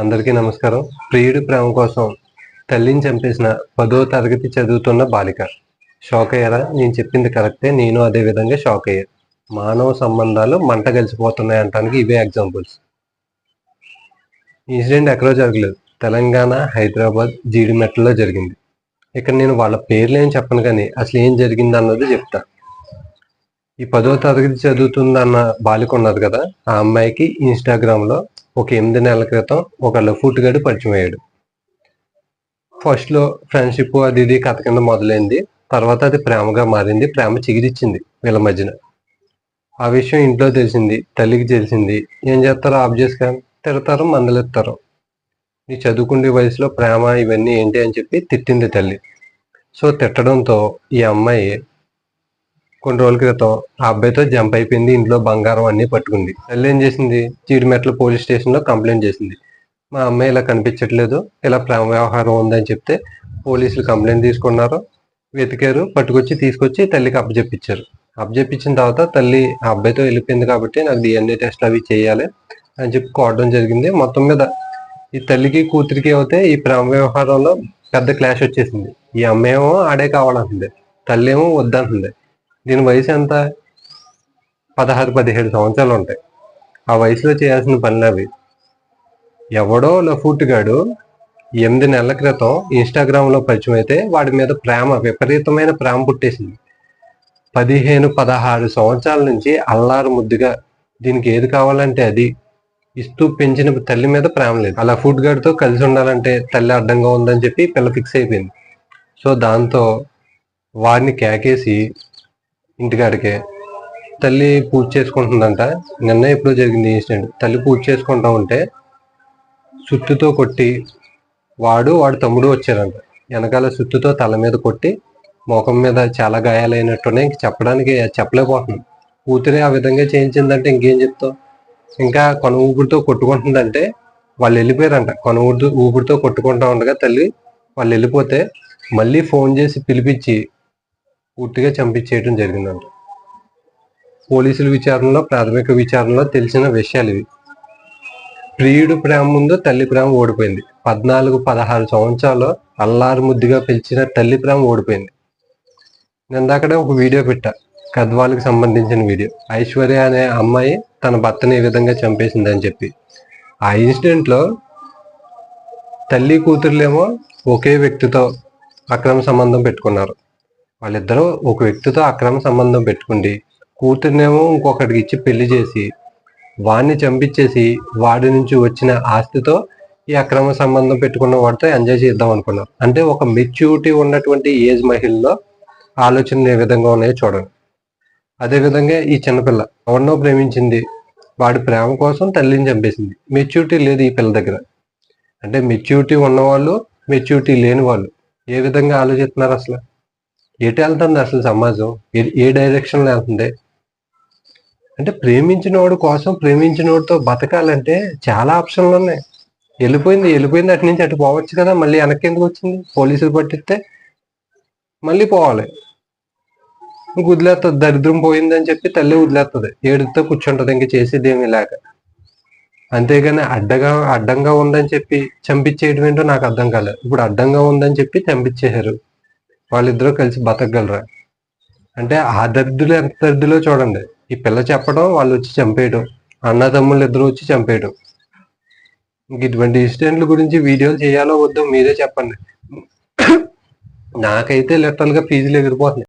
అందరికీ నమస్కారం. ప్రియుడి ప్రేమ కోసం తల్లిని చంపేసిన పదో తరగతి చదువుతున్న బాలిక. షాక్ అయ్యారా? నేను చెప్పింది కరెక్టే నేను అదే విధంగా షాక్ అయ్యా. మానవ సంబంధాలు మంట కలిసిపోతున్నాయి అంటానికి ఇవే ఎగ్జాంపుల్స్. ఇన్సిడెంట్ ఎక్కడో జరగలేదు. తెలంగాణ హైదరాబాద్ జీడిమెట్లలో జరిగింది. ఇక్కడ నేను వాళ్ళ పేర్లు ఏం చెప్పను కానీ అసలు ఏం జరిగింది అన్నది చెప్తా. ఈ పదో తరగతి చదువుతుందన్న బాలిక ఉన్నది కదా ఆ అమ్మాయికి ఇన్స్టాగ్రామ్లో ఒక ఎనిమిది నెలల క్రితం ఒక లఫూట్ గడు పరిచయం అయ్యాడు. ఫస్ట్లో ఫ్రెండ్షిప్ అది ఇది కథ కింద మొదలైంది. తర్వాత అది ప్రేమగా మారింది ప్రేమ చిగిరిచ్చింది వీళ్ళ మధ్యన. ఆ విషయం ఇంట్లో తెలిసింది తల్లికి తెలిసింది. ఏం చేస్తారో ఆఫ్ చేసుకొని తిడతారు మందలెత్తారు నీ చదువుకునే వయసులో ప్రేమ ఇవన్నీ ఏంటి అని చెప్పి తిట్టింది తల్లి. సో తిట్టడంతో ఈ అమ్మాయి కొన్ని రోజుల క్రితం ఆ అబ్బాయితో జంప్ అయిపోయింది ఇంట్లో బంగారం అన్ని పట్టుకుంది. తల్లి ఏం చేసింది? చీడిమెట్ల పోలీస్ స్టేషన్లో కంప్లైంట్ చేసింది. మా అమ్మాయి ఇలా కనిపించట్లేదు ఇలా ప్రేమ వ్యవహారం ఉందని చెప్తే పోలీసులు కంప్లైంట్ తీసుకున్నారు. వెతికారు పట్టుకొచ్చి తీసుకొచ్చి తల్లికి అప్పచెప్పించారు. అప్పచెప్పించిన తర్వాత తల్లి ఆ అబ్బాయితో వెళ్ళిపోయింది కాబట్టి నాకు డిఎన్ఏ టెస్ట్ అవి చేయాలి అని చెప్పి కోవడం జరిగింది. మొత్తం మీద ఈ తల్లికి కూతురికి అయితే ఈ ప్రేమ వ్యవహారంలో పెద్ద క్లాష్ వచ్చేసింది. ఈ అమ్మాయిమో ఆడే కావాలంటుంది తల్లి ఏమో వద్దంటుంది. దీని వయసు ఎంత? పదహారు పదిహేడు సంవత్సరాలు ఉంటాయి. ఆ వయసులో చేయాల్సిన పనులు అవి. ఎవడో లఫూట్గాడు ఎనిమిది నెలల క్రితం ఇన్స్టాగ్రామ్లో పరిచయం అయితే వాడి మీద ప్రేమ విపరీతమైన ప్రేమ పుట్టేసింది. పదిహేను పదహారు సంవత్సరాల నుంచి అల్లారు ముద్దుగా దీనికి ఏది కావాలంటే అది ఇస్తూ పెంచిన తల్లి మీద ప్రేమ లేదు. అలా ఫుడ్ గార్డ్తో కలిసి ఉండాలంటే తల్లి అడ్డంగా ఉందని చెప్పి పిల్ల ఫిక్స్ అయిపోయింది. సో దాంతో వాడిని కేకేసి ఇంటికాడికి. తల్లి పూజ చేసుకుంటుందంట. నిన్న ఎప్పుడో జరిగింది ఇన్సిడెంట్. తల్లి పూజ చేసుకుంటా ఉంటే సుత్తుతో కొట్టి వాడు వాడు తమ్ముడు వచ్చారంట. వెనకాల సుత్తుతో తల మీద కొట్టి ముఖం మీద చాలా గాయాలైనట్టునే ఇంక చెప్పడానికి చెప్పలేకపోతున్నాం. కూతురే ఆ విధంగా చేయించిందంటే ఇంకేం చెప్తావు? ఇంకా కొన ఊపిరితో కొట్టుకుంటుందంటే వాళ్ళు వెళ్ళిపోయారంట. కొన ఊపిరితో ఊపిరితో కొట్టుకుంటా ఉండగా తల్లి వాళ్ళు వెళ్ళిపోతే మళ్ళీ ఫోన్ చేసి పిలిపించి పూర్తిగా చంపించేయడం జరిగిందంట. పోలీసుల విచారణలో ప్రాథమిక విచారణలో తెలిసిన విషయాలు ఇవి. ప్రియుడు ప్రేమ ముందు తల్లి ప్రేమ ఓడిపోయింది. పద్నాలుగు పదహారు సంవత్సరాలు అల్లారు ముద్దుగా పిలిచిన తల్లి ప్రేమ ఓడిపోయింది. నిందాకడే ఒక వీడియో పెట్టా. కద్వాలకు సంబంధించిన వీడియో. ఐశ్వర్య అనే అమ్మాయి తన భర్తని ఈ విధంగా చంపేసింది అని చెప్పి. ఆ ఇన్సిడెంట్లో తల్లి కూతురులేమో ఒకే వ్యక్తితో అక్రమ సంబంధం పెట్టుకున్నారు. వాళ్ళిద్దరూ ఒక వ్యక్తితో అక్రమ సంబంధం పెట్టుకుండి కూతురునేమో ఇంకొకటికి ఇచ్చి పెళ్ళి చేసి వాడిని చంపించేసి వాడి నుంచి వచ్చిన ఆస్తితో ఈ అక్రమ సంబంధం పెట్టుకున్న వాడితో ఎంజాయ్ చేద్దాం అనుకున్నారు. అంటే ఒక మెచ్యూరిటీ ఉన్నటువంటి ఏజ్ మహిళలో ఆలోచనలు ఏ విధంగా ఉన్నాయో చూడండి. అదేవిధంగా ఈ చిన్నపిల్ల ఎవరినో ప్రేమించింది వాడి ప్రేమ కోసం తల్లిని చంపేసింది. మెచ్యూరిటీ లేదు ఈ పిల్ల దగ్గర. అంటే మెచ్యూరిటీ ఉన్నవాళ్ళు మెచ్యూరిటీ లేని వాళ్ళు ఏ విధంగా ఆలోచిస్తున్నారు అసలు? ఎటు వెళ్తుంది అసలు సమాజం? ఏ- ఏ వెళ్తుంది? అంటే ప్రేమించినోడు కోసం ప్రేమించినోడితో బతకాలంటే చాలా ఆప్షన్లు ఉన్నాయి. వెళ్ళిపోయింది వెళ్ళిపోయింది అటు నుంచి అటు పోవచ్చు కదా మళ్ళీ వెనక్కి ఎందుకు వచ్చింది? పోలీసులు పట్టిస్తే మళ్ళీ పోవాలి. వదిలేస్తుంది దరిద్రం పోయిందని చెప్పి తల్లి వదిలేస్తుంది ఏడుతో కూర్చుంటుంది ఇంక చేసేది ఏమీ లేక. అంతేగాని అడ్డగా అడ్డంగా ఉందని చెప్పి చంపించేయడం ఏంటో నాకు అర్థం కాలేదు. ఇప్పుడు అడ్డంగా ఉందని చెప్పి చంపించేశారు. వాళ్ళిద్దరూ కలిసి బతకగలరా? అంటే ఆ దరిద్రులు ఎంత దరిద్రులో చూడండి. ఈ పిల్ల చెప్పడం వాళ్ళు వచ్చి చంపేయడం అన్నదమ్ములు ఇద్దరు వచ్చి చంపేయడం. ఇంక ఇటువంటి ఇన్సిడెంట్ల గురించి వీడియోలు చేయాలో వద్దో మీరే చెప్పండి. నాకైతే లిటరల్గా ఫీజులు ఎగిరిపోతున్నాయి.